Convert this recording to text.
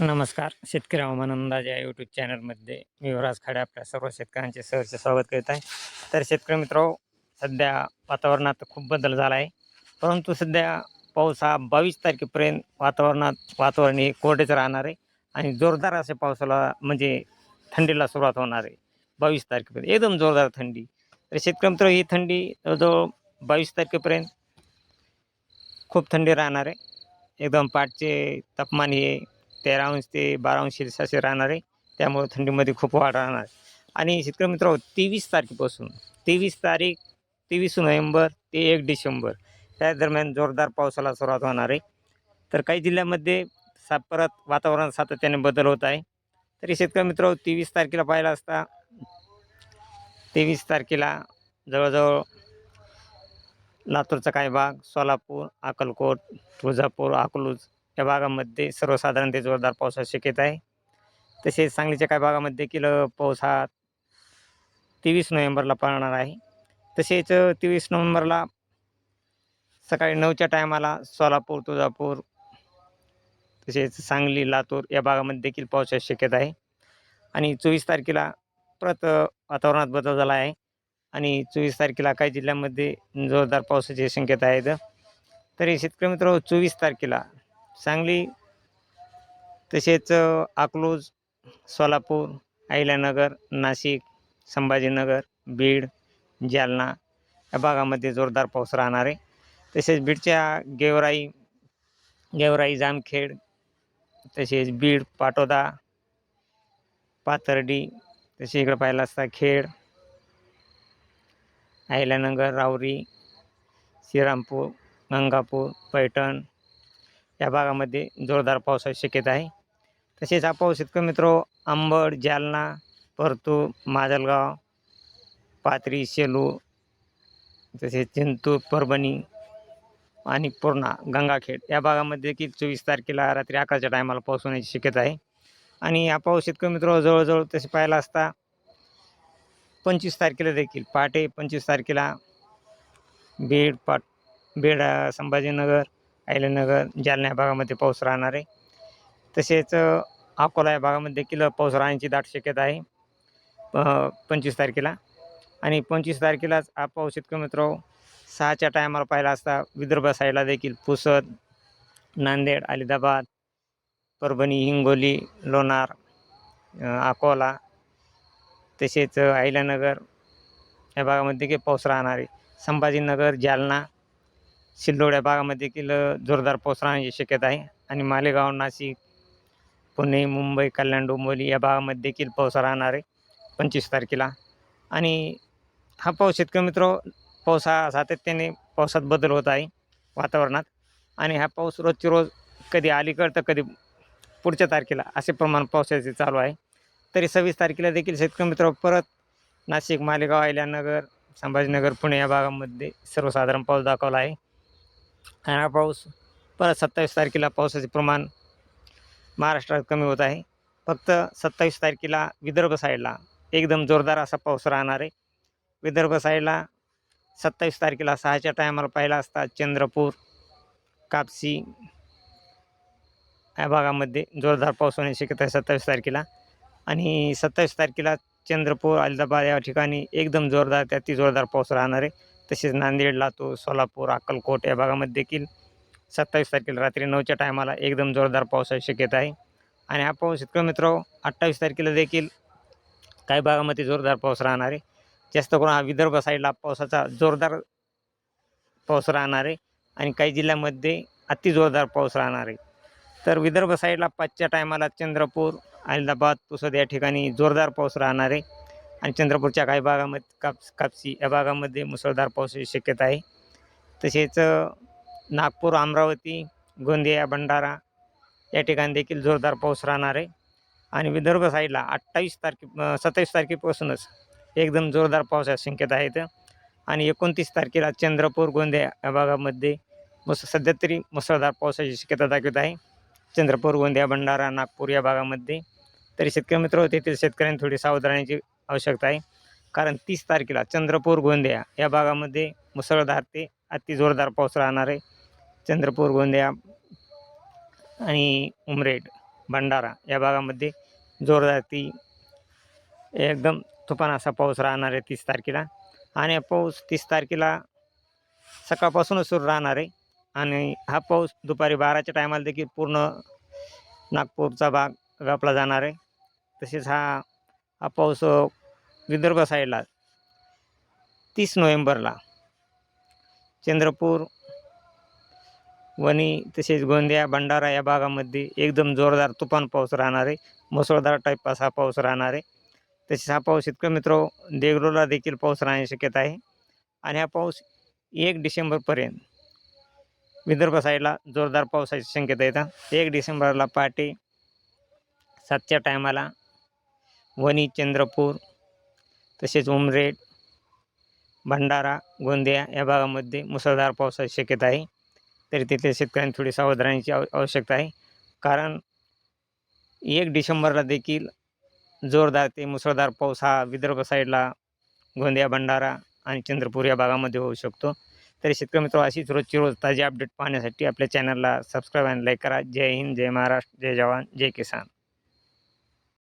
नमस्कार. शेतकरी हवामान अंदाज या यूट्यूब चॅनलमध्ये मी युवराज खाडे आपल्या सर्व शेतकऱ्यांचे सहर्ष स्वागत करीत आहे. तर शेतकरी मित्र सध्या वातावरणात खूप बदल झाला आहे परंतु सध्या पाऊस हा बावीस तारखेपर्यंत वातावरणात वातावरण हे कोरडेच राहणार आहे आणि जोरदार असे पावसाला म्हणजे थंडीला सुरुवात होणार आहे. बावीस तारखेपर्यंत एकदम जोरदार थंडी. तर शेतकरी मित्र ही थंडी जवळजवळ बावीस तारखेपर्यंत खूप थंडी राहणार आहे. एकदम पाठचे तापमान हे तेरा अंश ते बारा अंश असे राहणार आहे. त्यामुळे थंडीमध्ये खूप वाढ राहणार. आहे आणि शेतकरी मित्र तेवीस तारखेपासून तेवीस तारीख तेवीस नोव्हेंबर ते एक डिसेंबर त्या दरम्यान जोरदार पावसाला सुरुवात होणार आहे. तर काही जिल्ह्यामध्ये सा परत वातावरण सातत्याने बदल होत आहे. तरी शेतकरी मित्र तेवीस तारखेला पाहिला असता तेवीस तारखेला जवळजवळ लातूरचा काही भाग सोलापूर अक्कलकोट तुळजापूर अकलूज या भागामध्ये सर्वसाधारण ते जोरदार पावसाची शक्यता आहे. तसेच सांगलीच्या काही भागामध्ये देखील पाऊस हा तेवीस नोव्हेंबरला पडणार आहे. तसेच तेवीस नोव्हेंबरला सकाळी नऊच्या टायमाला सोलापूर तुळजापूर तसेच सांगली लातूर या भागामध्ये देखील पावसाची शक्यता आहे. आणि चोवीस तारखेला परत वातावरणात बदल झाला आहे. आणि चोवीस तारखेला काही जिल्ह्यांमध्ये जोरदार पावसाची शक्यता आहेत तरी शेतकरी मित्र चोवीस तारखेला सांगली. तसेच अकलूज सोलापूर अहिल्यानगर नाशिक संभाजीनगर बीड जालना या भागामध्ये जोरदार पाऊस राहणार आहे. तसेच बीडच्या गेवराई गेवराई जामखेड तसेच बीड पाटोदा पाथर्डी तसे इकडं पाहिलं असता खेड अहिल्यानगर रावरी श्रीरामपूर गंगापूर पैठण या भागामध्ये जोरदार पावसाची शक्यता आहे. तसेच हा पाऊस शेतकरी मित्र आंबड जालना परतूर माजलगाव पाथरी सेलू तसेच चिंतूर परभणी आणि पूर्णा गंगाखेड या भागामध्ये देखील चोवीस तारखेला रात्री अकराच्या टायमाला पाऊस होण्याची शक्यता आहे. आणि हा पाऊस शेतकरी मित्र जवळजवळ तसे पाहिला असता पंचवीस तारखेला देखील पहाटे पंचवीस तारखेला बीड पाट बीड संभाजीनगर अहिल्यानगर जालना या भागामध्ये पाऊस राहणार आहे. तसेच अकोला या भागामध्ये देखील पाऊस राहण्याची दाट शक्यता आहे. प- पंचवीस तारखेला. आणि पंचवीस तारखेलाच हा पाऊस इतकं मित्र सहाच्या टायमाला पाहिला असता विदर्भ साईडला देखील पुसद नांदेड अलिदाबाद परभणी हिंगोली लोणार अकोला तसेच अहिल्यानगर या भागामध्ये देखील पाऊस राहणार आहे. संभाजीनगर जालना सिल्लोड या भागामध्ये देखील जोरदार पाऊस राहण्याची शक्यता आहे. आणि मालेगाव नाशिक पुणे मुंबई कल्याण डोंबिवली या भागामध्ये देखील पाऊस राहणार आहे पंचवीस तारखेला. आणि हा पाऊस शेतकरी मित्र पाऊस हा सातत्याने पावसात बदल होत आहे वातावरणात. आणि हा पाऊस रोजची रोज कधी अलीकड तर कधी पुढच्या तारखेला असे प्रमाण पावसाचे चालू आहे. तरी सव्वीस तारखेला देखील शेतकरी मित्र परत नाशिक मालेगाव अहिल्यानगर संभाजीनगर पुणे या भागामध्ये सर्वसाधारण पाऊस दाखवला आहे. येणार पाऊस. परत सत्तावीस तारखेला पावसाचे प्रमाण महाराष्ट्रात कमी होत आहे. फक्त सत्तावीस तारखेला विदर्भ साईडला एकदम जोरदार असा पाऊस राहणार आहे. विदर्भ साईडला सत्तावीस तारखेला सहाच्या टायमाला पाहिला असता चंद्रपूर कापसी या भागामध्ये जोरदार पाऊस होण्याची शक्यता आहे सत्तावीस तारखेला. आणि सत्तावीस तारखेला चंद्रपूर अलिदाबाद या ठिकाणी एकदम जोरदार त्या ती जोरदार पाऊस राहणार आहे. तसेच नांदेड लातूर सोलापूर अक्कलकोट या भागामध्ये देखील सत्तावीस तारखेला रात्री नऊच्या टायमाला एकदम जोरदार पावसाची शक्यता आहे. आणि हा पाऊस इतकं मित्र अठ्ठावीस तारखेला देखील काही भागामध्ये जोरदार पाऊस राहणार आहे. जास्त करून हा विदर्भ साईडला पावसाचा जोरदार पाऊस राहणार आहे. आणि काही जिल्ह्यामध्ये अति जोरदार पाऊस राहणार आहे. तर विदर्भ साईडला पाचच्या टायमाला चंद्रपूर अहमदाबाद पुसद या ठिकाणी जोरदार पाऊस राहणार आहे. आणि चंद्रपूरच्या काही भागामध्ये काप कापसी या भागामध्ये मुसळधार पावसाची शक्यता आहे. तसेच नागपूर अमरावती गोंदिया भंडारा या ठिकाणी देखील जोरदार पाऊस राहणार आहे. आणि विदर्भ साईडला अठ्ठावीस तारखे सत्तावीस तारखेपासूनच एकदम जोरदार पावसाची शक्यता आहेत आणि एकोणतीस तारखेला चंद्रपूर गोंदिया या भागामध्ये मुस सध्या तरी मुसळधार पावसाची शक्यता दाखवत आहे. चंद्रपूर गोंदिया भंडारा नागपूर या भागामध्ये. तरी शेतकरी मित्र तेथील शेतकऱ्यांनी थोडी सावधानाची आवश्यकता आहे. कारण तीस तारखेला चंद्रपूर गोंदिया या भागामध्ये मुसळधार ते अति जोरदार पाऊस राहणार आहे. चंद्रपूर गोंदिया आणि उमरेड भंडारा या भागामध्ये जोरदार ती एकदम तुफान असा पाऊस राहणार आहे तीस तारखेला. आणि पाऊस तीस तारखेला सकाळपासूनच सुरू राहणार आहे. आणि हा पाऊस दुपारी बाराच्या टायमाला देखील पूर्ण नागपूरचा भाग व्यापला जाणार आहे. तसेच हा हा पाऊस विदर्भ साईडला. तीस नोव्हेंबरला. चंद्रपूर वणी तसेच गोंदिया भंडारा या भागामध्ये एकदम जोरदार तुफान पाऊस राहणार आहे. मुसळधार टाईप असा पाऊस राहणार आहे. तसेच हा पाऊस इतकं मित्र देगलूरला देखील पाऊस राहण्याची शक्यता आहे. आणि हा पाऊस एक डिसेंबरपर्यंत विदर्भ साईडला जोरदार पावसाची शक्यता येतात एक डिसेंबरला पहाटे सातच्या टायमाला वणी चंद्रपूर तसेच उमरेड भंडारा गोंदिया या भागामध्ये मुसळधार पावसाची शक्यता आहे. तरी तिथे शेतकऱ्यांनी थोडी सावधानाची आव आवश्यकता आहे. कारण एक डिसेंबरला देखील जोरदार ते मुसळधार पाऊस हा विदर्भ साईडला गोंदिया भंडारा आणि चंद्रपूर या भागामध्ये होऊ शकतो. तरी शेतकरी मित्र अशीच रोजची रोज ताजी अपडेट पाहण्यासाठी आपल्या चॅनलला सबस्क्राईब आणि लाईक करा. जय हिंद जय महाराष्ट्र जय जवान जय किसान.